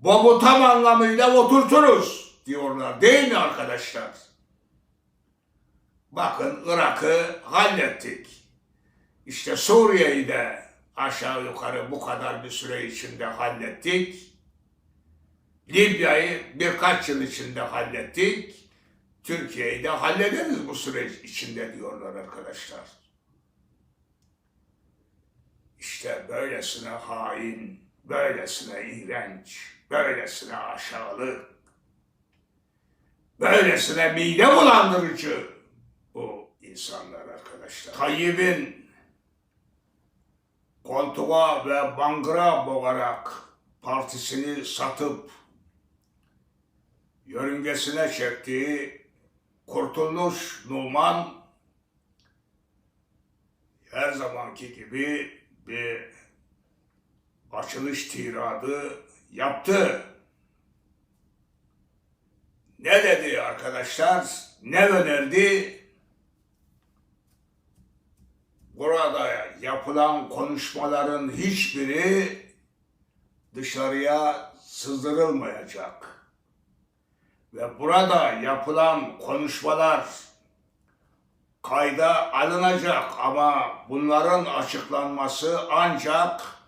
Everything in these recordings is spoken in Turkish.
Bobu tam anlamıyla oturturuz diyorlar değil mi arkadaşlar? Bakın Irak'ı hallettik. İşte Suriye'yi de aşağı yukarı bu kadar bir süre içinde hallettik. Libya'yı birkaç yıl içinde hallettik. Türkiye'yi de hallederiz bu süreç içinde diyorlar arkadaşlar. İşte böylesine hain, böylesine iğrenç, böylesine aşağılık, böylesine mide bulandırıcı bu insanlar arkadaşlar. Tayyip'in koltuğa ve bangıra boğarak partisini satıp yörüngesine çektiği Kurtuluş Numan her zamanki gibi bir açılış tiradı yaptı. Ne dedi arkadaşlar? Ne önerdi? Burada yapılan konuşmaların hiçbiri dışarıya sızdırılmayacak. Ve burada yapılan konuşmalar kayda alınacak ama bunların açıklanması ancak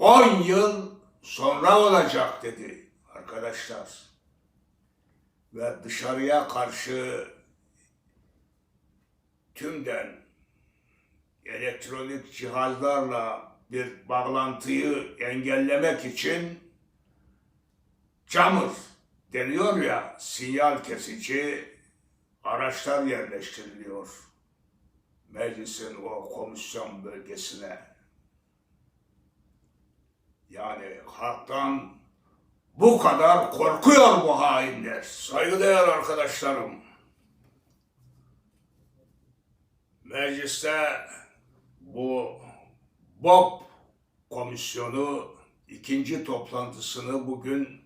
10 yıl sonra olacak dedi arkadaşlar. Ve dışarıya karşı tümden elektronik cihazlarla bir bağlantıyı engellemek için camır deniyor ya sinyal kesici araçlar yerleştiriliyor meclisin o komisyon bölgesine. Yani halktan bu kadar korkuyor bu hainler. Saygıdeğer arkadaşlarım. Mecliste bu BOP komisyonu ikinci toplantısını bugün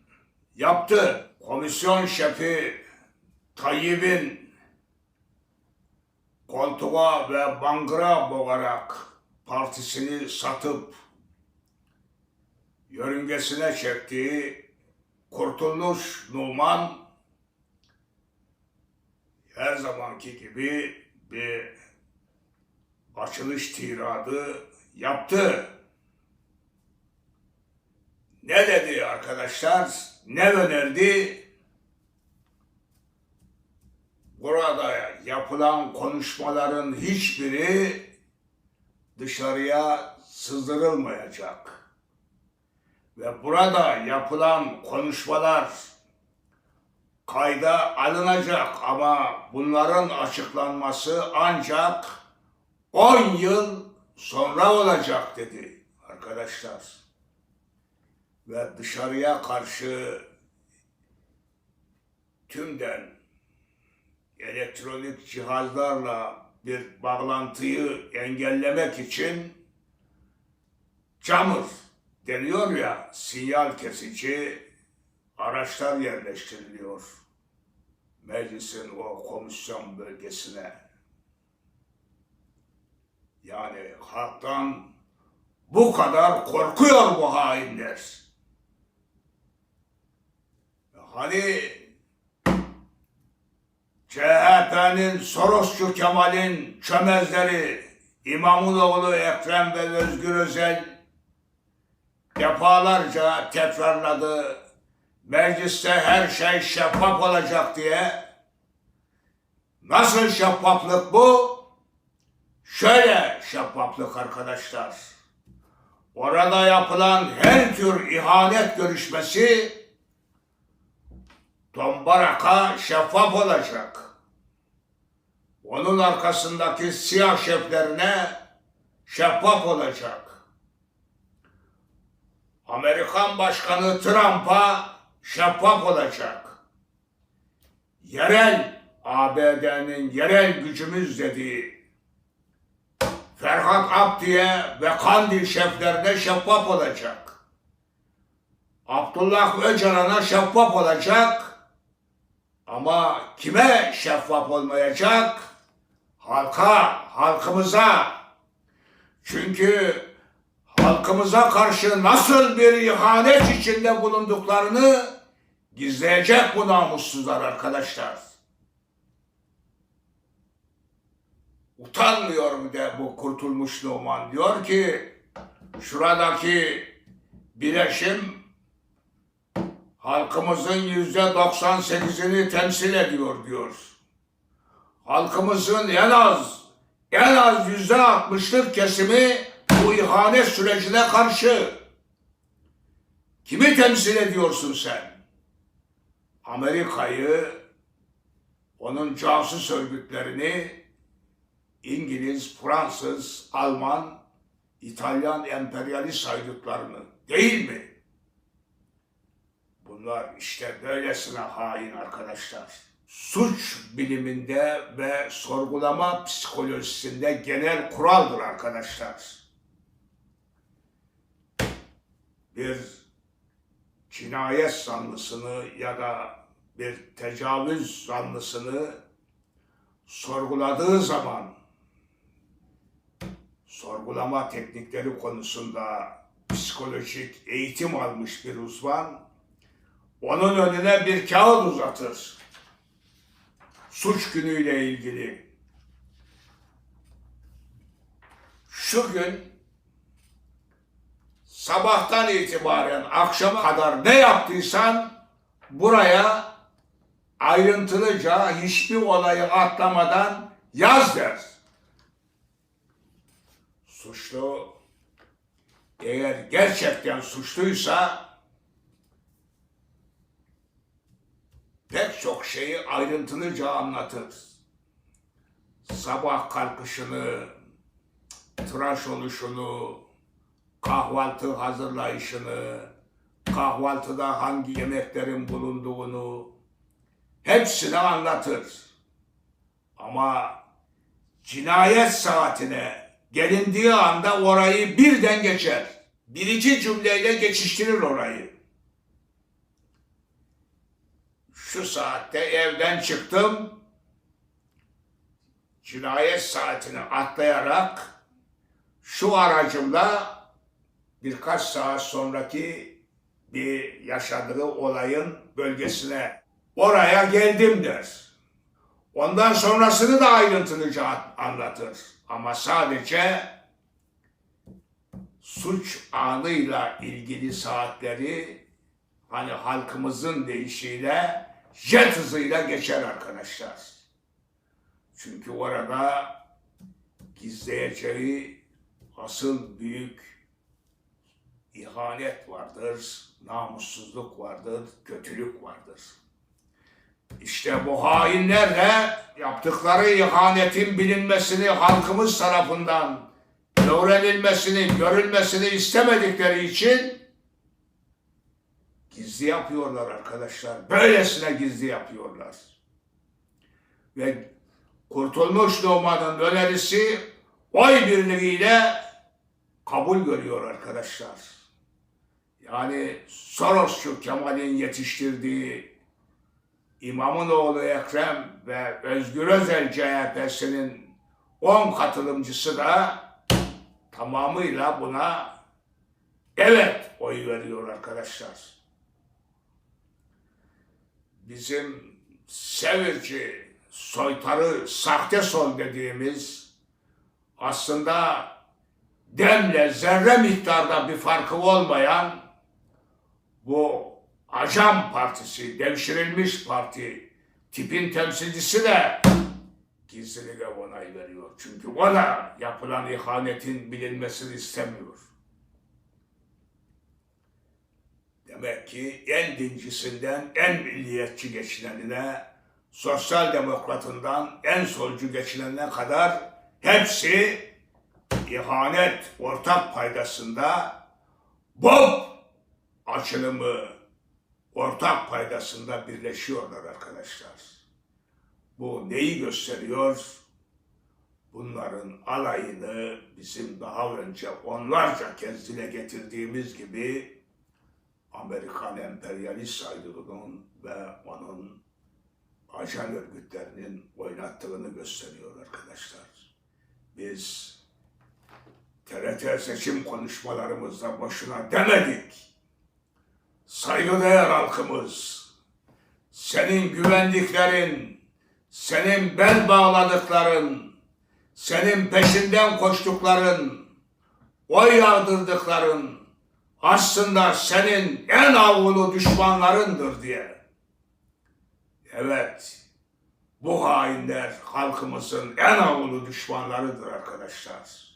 yaptı. Komisyon şefi Tayyip'in koltuğa ve bangıra boğarak partisini satıp yörüngesine çektiği Kurtuluş Numan her zamanki gibi bir açılış tiradı yaptı. Ne dedi arkadaşlar? Ne önerdi? Burada yapılan konuşmaların hiçbiri dışarıya sızdırılmayacak. Ve burada yapılan konuşmalar kayda alınacak ama bunların açıklanması ancak 10 yıl sonra olacak dedi arkadaşlar. Ve dışarıya karşı tümden elektronik cihazlarla bir bağlantıyı engellemek için camır deniyor ya sinyal kesici araçlar yerleştiriliyor meclisin o komisyon bölgesine. Yani halktan bu kadar korkuyor bu hainler. Hani CHP'nin Sorosçu Kemal'in çömezleri İmamoğlu Ekrem ve Özgür Özel defalarca tekrarladı. Mecliste her şey şeffaf olacak diye. Nasıl şeffaflık bu? Şöyle şeffaflık arkadaşlar. Orada yapılan her tür ihanet görüşmesi tombaraka şeffaf olacak. Onun arkasındaki siyah şeflerine şeffaf olacak. Amerikan Başkanı Trump'a şeffaf olacak. Yerel ABD'nin yerel gücümüz dediği Ferhat Abdi'ye ve Kandil şeflerine şeffaf olacak. Abdullah Öcalan'a şeffaf olacak. Ama kime şeffaf olmayacak? Halka, halkımıza. Çünkü halkımıza karşı nasıl bir ihanet içinde bulunduklarını gizleyecek bu namussuzlar arkadaşlar. Utanmıyor bir de bu kurtulmuş Numan. Diyor ki şuradaki bileşim halkımızın yüzde 98'ini temsil ediyor diyor. Halkımızın en az en az yüzde 60'lık kesimi bu ihanet sürecine karşı. Kimi temsil ediyorsun sen? Amerika'yı, onun casus örgütlerini, İngiliz, Fransız, Alman, İtalyan emperyalist haydutlarını değil mi? Bunlar işte böylesine hain arkadaşlar. Suç biliminde ve sorgulama psikolojisinde genel kuraldır arkadaşlar. Bir cinayet zanlısını ya da bir tecavüz zanlısını sorguladığı zaman sorgulama teknikleri konusunda psikolojik eğitim almış bir uzman onun önüne bir kağıt uzatır. Suç günüyle ilgili. Şu gün sabahtan itibaren akşama kadar ne yaptıysan buraya ayrıntılıca hiçbir olayı atlamadan yaz der. Suçlu eğer gerçekten suçluysa pek çok şeyi ayrıntılıca anlatır. Sabah kalkışını, tıraş oluşunu, kahvaltı hazırlayışını, kahvaltıda hangi yemeklerin bulunduğunu hepsini anlatır. Ama cinayet saatine gelindiği anda orayı birden geçer. Bir iki cümleyle geçiştirir orayı. Şu saatte evden çıktım. Cinayet saatini atlayarak şu aracımla birkaç saat sonraki bir yaşadığı olayın bölgesine oraya geldim der. Ondan sonrasını da ayrıntılıca anlatır. Ama sadece suç anıyla ilgili saatleri hani halkımızın deyişiyle jet hızıyla geçer arkadaşlar. Çünkü orada gizleyeceği asıl büyük ihanet vardır, namussuzluk vardır, kötülük vardır. İşte bu hainlerle yaptıkları ihanetin bilinmesini halkımız tarafından öğrenilmesini, görülmesini istemedikleri için gizli yapıyorlar arkadaşlar. Böylesine gizli yapıyorlar. Ve Kurtulmuş Numan'ın önerisi oy birliğiyle kabul görüyor arkadaşlar. Yani Sorosçu Kemal'in yetiştirdiği İmamın oğlu Ekrem ve Özgür Özel CHP'sinin 10 katılımcısı da tamamıyla buna evet oy veriyor arkadaşlar. Bizim Sevirci soytarı sahte sol dediğimiz aslında demle zerre miktarda bir farkı olmayan bu Ajan Partisi, devşirilmiş parti tipin temsilcisi de gizlilikle onay veriyor. Çünkü o da yapılan ihanetin bilinmesini istemiyor. Demek ki en dincisinden en milliyetçi geçinenine, sosyal demokratından en solcu geçinenine kadar hepsi ihanet ortak paydasında Bob açılımı ortak paydasında birleşiyorlar arkadaşlar. Bu neyi gösteriyor? Bunların alayını bizim daha önce onlarca kez dile getirdiğimiz gibi Amerikan emperyalist saygılığının ve onun ajan örgütlerinin oynattığını gösteriyor arkadaşlar. Biz TRT seçim konuşmalarımızda boşuna demedik. Saygıdeğer halkımız, senin güvendiklerin, senin bel bağladıkların, senin peşinden koştukların, oy yağdırdıkların aslında senin en avulu düşmanlarındır diye. Evet, bu hainler halkımızın en avulu düşmanlarıdır arkadaşlar.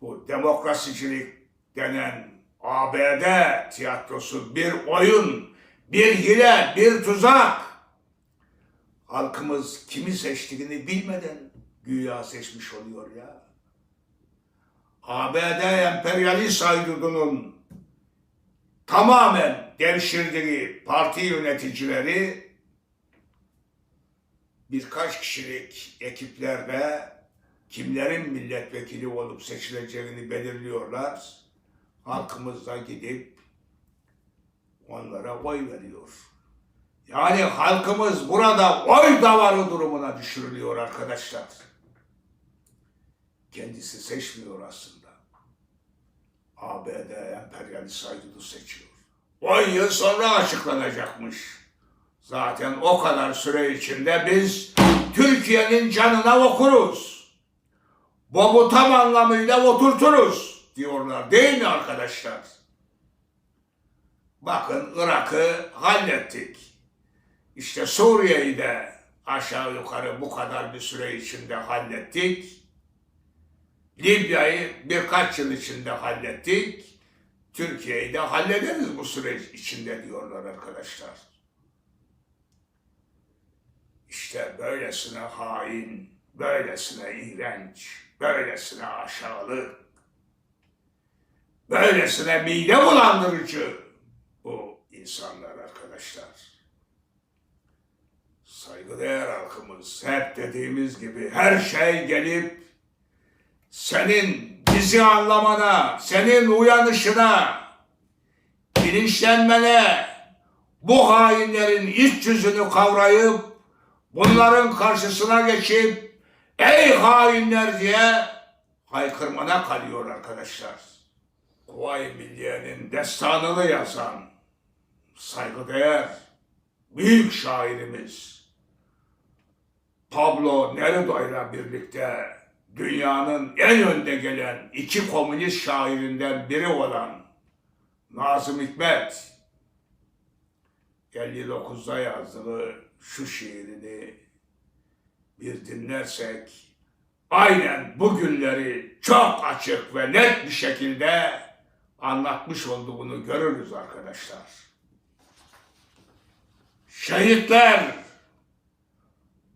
Bu demokrasicilik denen ABD tiyatrosu bir oyun, bir hile, bir tuzak. Halkımız kimi seçtiğini bilmeden güya seçmiş oluyor ya. ABD emperyalist haydudunun tamamen devşirdiği parti yöneticileri birkaç kişilik ekiplerle kimlerin milletvekili olup seçileceğini belirliyorlar. Halkımız da gidip onlara oy veriyor. Yani halkımız burada oy davarı durumuna düşürülüyor arkadaşlar. Kendisi seçmiyor aslında. ABD emperyalist haydudu seçiyor. 10 yıl sonra açıklanacakmış. Zaten o kadar süre içinde biz Türkiye'nin canına okuruz. Bobu tam anlamıyla oturturuz diyorlar değil mi arkadaşlar? Bakın Irak'ı hallettik. İşte Suriye'yi de aşağı yukarı bu kadar bir süre içinde hallettik. Libya'yı birkaç yıl içinde hallettik. Türkiye'yi de hallederiz bu süreç içinde diyorlar arkadaşlar. İşte böylesine hain, böylesine iğrenç, böylesine aşağılık, böylesine mide bulandırıcı bu insanlar arkadaşlar. Saygıdeğer halkımız hep dediğimiz gibi her şey gelip senin bizi anlamana, senin uyanışına, bilinçlenmene, bu hainlerin iç yüzünü kavrayıp bunların karşısına geçip ey hainler diye haykırmana kalıyor arkadaşlar. Kuvayi Milliye'nin destanını yazan saygıdeğer büyük şairimiz Pablo Neruda ile birlikte dünyanın en önde gelen iki komünist şairinden biri olan Nazım Hikmet 59'da yazdığı şu şiirini bir dinlersek aynen bugünleri çok açık ve net bir şekilde anlatmış olduğunu görürüz arkadaşlar. Şehitler,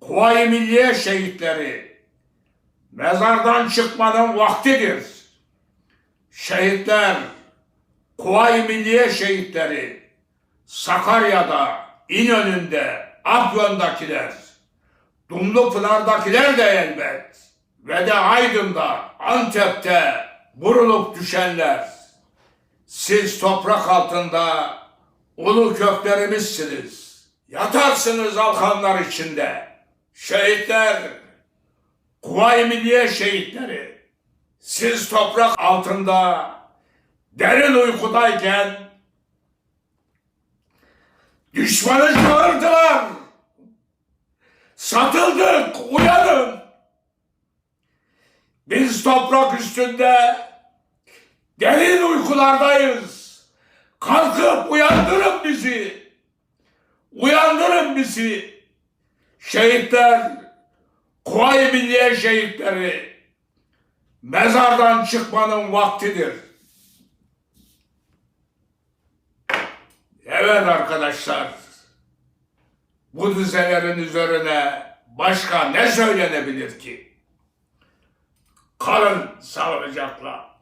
Kuvayi Milliye şehitleri, mezardan çıkmanın vaktidir. Şehitler, Kuvayi Milliye şehitleri, Sakarya'da, İnönü'nde, Afyon'dakiler, Dumlupınar'dakiler de elbet ve de Aydın'da, Antep'te vurulup düşenler. Siz toprak altında ulu köklerimizsiniz. Yatarsınız alkanlar içinde. Şehitler, Kuvayi Milliye şehitleri. Siz toprak altında derin uykudayken düşmanı çağırdılar. Satıldık, uyanın. Biz toprak üstünde derin uykulardayız. Kalkıp uyandırın bizi. Uyandırın bizi. Şehitler, Kuvayi Milliye şehitleri, mezardan çıkmanın vaktidir. Evet arkadaşlar, bu dizelerin üzerine başka ne söylenebilir ki? Kalın sağlıcakla.